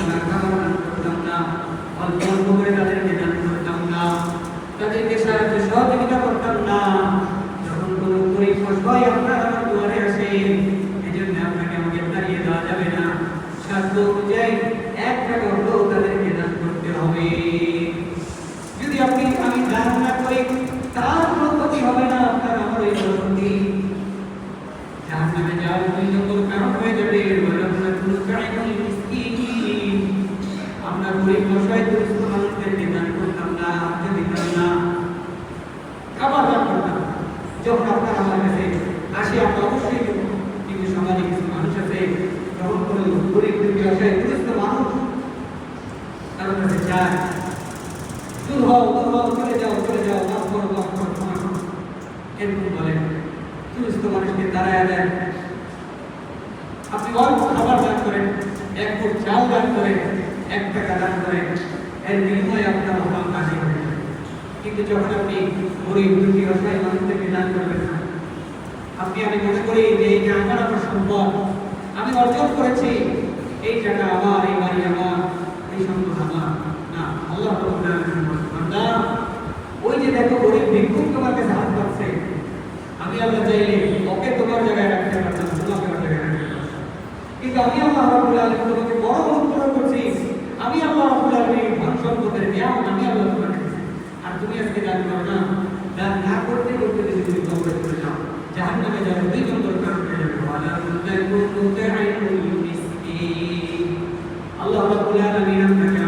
দিতাম না খাবার করতাম না অল্প অল্প করে তাদেরকে দান করতাম না তাদেরকে সাহায্য সহযোগিতা করতাম না যখন কোনো গরিব অসহায় আপনার আমার দুয়ারে আসে এই জন্য আপনাকে আমাকে দাঁড়িয়ে দেওয়া যাবে না সাধ্য অনুযায়ী এক টাকা হলেও তাদেরকে দান করতে হবে যদি আপনি আমি দান না করি, তার কোনো ক্ষতি হবে না আপনার আমার ওই ক্ষতি জাহান্নামে যাওয়ার দুই নম্বর কারণ হয়ে যাবে ওয়ালাকুনা তুলকাইনুল মিসকিন আমরা গরিব অসহায় দুস্থ মানুষদেরকে যাও, চলে যাও, মাফ করো মাফ করো মানুষকে তাড়ায় দেন আপনি অল্প খাবার দান করেন, এক ফুট চাল দান করেন। এক টাকা দান করেন এর বিনিময়ে আপনার মহান কাজে হবে কিন্তু যখন আপনি গরিব দুঃখী অসহায় মানুষদেরকে দান করবেন না, আপনি, আমি মনে করি যে এই যে আমার সম্পদ। আমি অর্জন করেছি, এই টাকা আমার, এই বাড়ি আমার, এই সম্পদ আমার। না, আল্লাহ ওই যে দেখো গরিব ভিক্ষুক তোমার কাছে হাত পাচ্ছে আমি আল্লাহ চাইলে ওকে তোমার জায়গায় রাখতে পারতাম, তোমাকে আমার জায়গায় রাখতে পারতাম। কিন্তু আমি আল্লাহ রাব্বুল আলামিন তোমাকে বড় অনুগ্রহ করছি আমি আল্লাহ রাব্বুল আলামিন ধন সম্পদের নিয়াম আমি আল্লাহ তোমার। আর তুমি আজকে দান করো না দান না করতে করতে যদি তুমি কবরে চলে যাও, জাহান্নামে যাবে দুই তুদাইকুল মিসকিন আল্লাহ রাব্বুল আলামিন আপনাকে